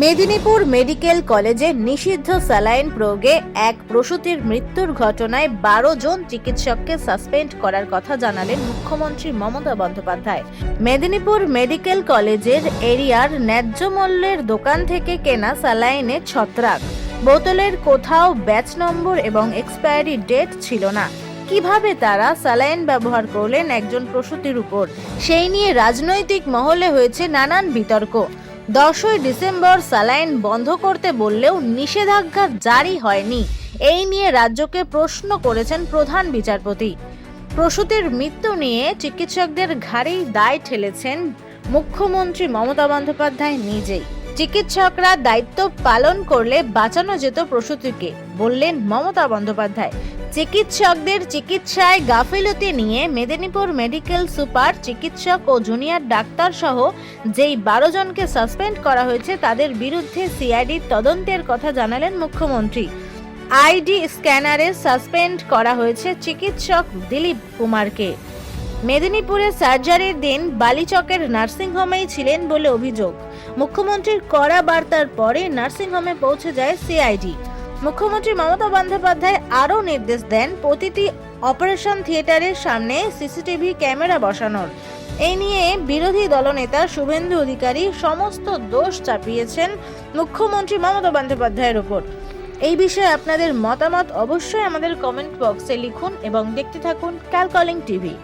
Medinipur medical কলেজে নিষিদ্ধ saline প্রয়োগে এক প্রসূতির মৃত্যুর ঘটনায় বারো জন চিকিৎসককে সাসপেন্ড করার কথা জানালেন মুখ্যমন্ত্রী মমতা বন্দ্যোপাধ্যায়। মেদিনীপুর মেডিকেল কলেজের এরিয়ার ন্যায্য মূল্যের দোকান থেকে কেনা স্যালাইনে ছত্রাক। বোতলের কোথাও ব্যাচ নম্বর এবং এক্সপায়ারি ডেট ছিল না। কীভাবে তারা স্যালাইন ব্যবহার করলেন একজন প্রসূতির উপর? সেই নিয়ে রাজনৈতিক মহলে হয়েছে নানান বিতর্ক। দশই ডিসেম্বর স্যালাইন বন্ধ করতে বললেও নিষেধাজ্ঞা জারি হয়নি। এই নিয়ে রাজ্যকে প্রশ্ন করেছেন প্রধান বিচারপতি। প্রসূতির মৃত্যু নিয়ে চিকিৎসকদের ঘাড়েই দায় ঠেলেছেন মুখ্যমন্ত্রী মমতা বন্দ্যোপাধ্যায় নিজেই। চিকিৎসকরা দায়িত্ব পালন করলে বাঁচানো যেত প্রসূতিকে, বললেন মমতা বন্দ্যোপাধ্যায়। চিকিৎসকদের চিকিৎসায় গাফিলতি নিয়ে মেদিনীপুর মেডিকেল সুপার চিকিৎসক ও জুনিয়র ডাক্তার সহ যেই বারো জনকে সাসপেন্ড করা হয়েছে, তাদের বিরুদ্ধে সিআইডি তদন্তের কথা জানালেন মুখ্যমন্ত্রী। আইডি স্ক্যানারে সাসপেন্ড করা হয়েছে চিকিৎসক দিলীপ কুমারকে। মেদিনীপুরে সার্জারির দিন বালিচকের নার্সিংহোমেই ছিলেন বলে অভিযোগ। মুখ্যমন্ত্রীর কড়া বার্তার পরে নার্সিংহোমে পৌঁছে যায় সিআইডি। মুখ্যমন্ত্রী মমতা বন্দ্যোপাধ্যায় আরও নির্দেশ দেন প্রতিটি অপারেশন থিয়েটারের সামনে সিসিটিভি ক্যামেরা বসানোর। এই নিয়ে বিরোধী দলনেতা শুভেন্দু অধিকারী সমস্ত দোষ চাপিয়েছেন মুখ্যমন্ত্রী মমতা বন্দ্যোপাধ্যায়ের ওপর এই বিষয়ে আপনাদের মতামত অবশ্যই আমাদের কমেন্ট বক্সে লিখুন এবং দেখতে থাকুন ক্যালকলিং টিভি।